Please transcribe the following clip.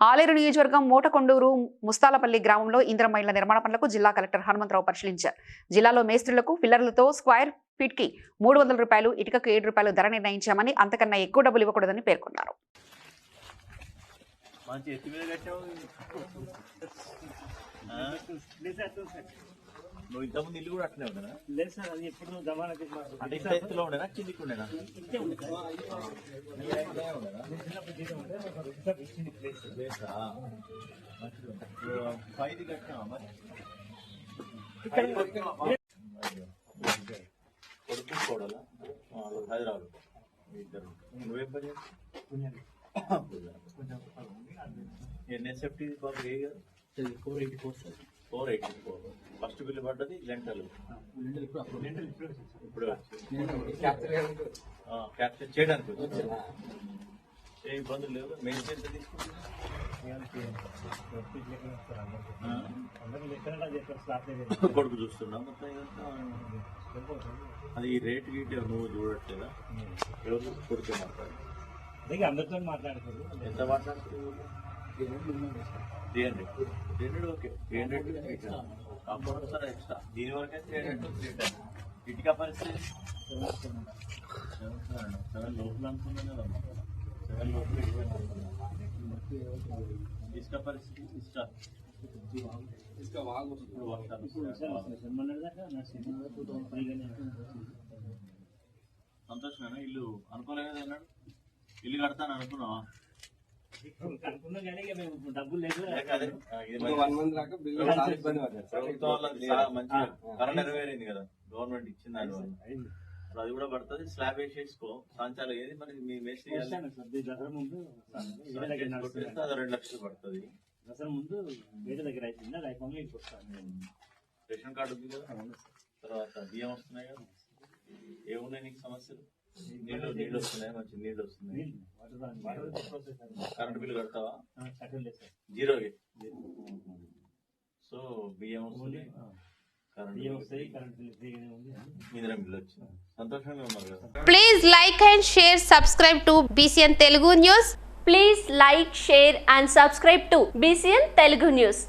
ఆలేరు నియోజకవర్గం మోటకొండూరు ముస్తాలపల్లి గ్రామంలో ఇంద్రమైళ్ళ నిర్మాణ పనులకు జిల్లా కలెక్టర్ హనుమంతరావు పరిశీలించారు. జిల్లాలో మేస్త్రులకు ఫిల్లర్లతో స్క్వేర్ ఫీట్కి మూడు వందల రూపాయలు ఇటుకకు ఏడు రూపాయలు ధర నిర్ణయించామని అంతకన్నా ఎక్కువ డబ్బులు ఇవ్వకూడదని పేర్కొన్నారు. మంచి నువ్వు ఇంతకుముందు ఇల్లు కూడా అట్లనే ఉండేనా లేదు సార్ అది ఎప్పుడు జమానాకి అంటే ఇంత ఎత్తులో ఉండేనా కిందికి ఉండేనా ఇంతే ఉంది మరి ఇక్కడ. కొడుకు కోడలా ఆ, హైదరాబాద్ ఇద్దరు నువ్వేం పని ఎన్ఎస్ఎఫ్టీ బాబు ఏ కదా four eighty four sir four eighty four first bill పడ్డది లెంటలు ఇప్పుడు క్యాప్చర్ చేయడానికి వచ్చింది. ఏ ఇబ్బందులు లేవు. మెయిన్ ఎంత తీసుకుంటున్నా. కొడుకు చూస్తున్నా. మొత్తం అది ఈ రేటు గీటు నువ్వు చూడట్లేదా? ఎవరు కొడుకు మాట్లాడు అదే అందరితో మాట్లాడుకోరు ఎంత మాట్లాడుతుంది three hundred three hundred okay. Three hundred compound sir extra. దీని వరకు త్రీ హండ్రెడ్ త్రీ టెన్ ఇటుక పరిస్థితి. సెవెన్ లోపల అనుకున్నాను కదమ్మా సెవెన్ లోపల ఇసుక పరిస్థితి ఇసుక. ఫైవ్ గానే సంతోషమేనా? ఇల్లు అనుకోలేదు అన్నాడు. ఇల్లు కడతాను అనుకున్నావా? కరెంట్ నెరవేరింది కదా. గవర్నమెంట్ ఇచ్చింది దాని వల్ల అది కూడా పడుతుంది. స్లాబ్ వేసేసుకో సాంచాలు ఏది? మరి మీ మేస్త్రి అది రెండు లక్షలు పడుతుంది. దసరా ముందు వేరే దగ్గర అయిపోయింది? అది అయిపోయి ఇంటికి వస్తాను రేషన్ కార్డు ఉంది కదా. తర్వాత బియ్యం వస్తున్నాయి కదా. ఏమున్నాయి నీకు సమస్యలు? నీళ్ళు నీళ్ళు వస్తున్నాయి? మంచి నీళ్ళు వస్తున్నాయి. కరెంట్ బిల్లు కడతావా? ఆ, కట్టలేదు సార్. జీరో సో బియ్యం వస్తుంది. ఆ, కరెంట్ బియ్యం బిల్లు వస్తాయి కరెంట్ బిల్ ఫ్రీగానే ఉంది. ఇందిరా బిల్లు వచ్చింది. సంతోషంగా ఉన్నారు కదా? Please like and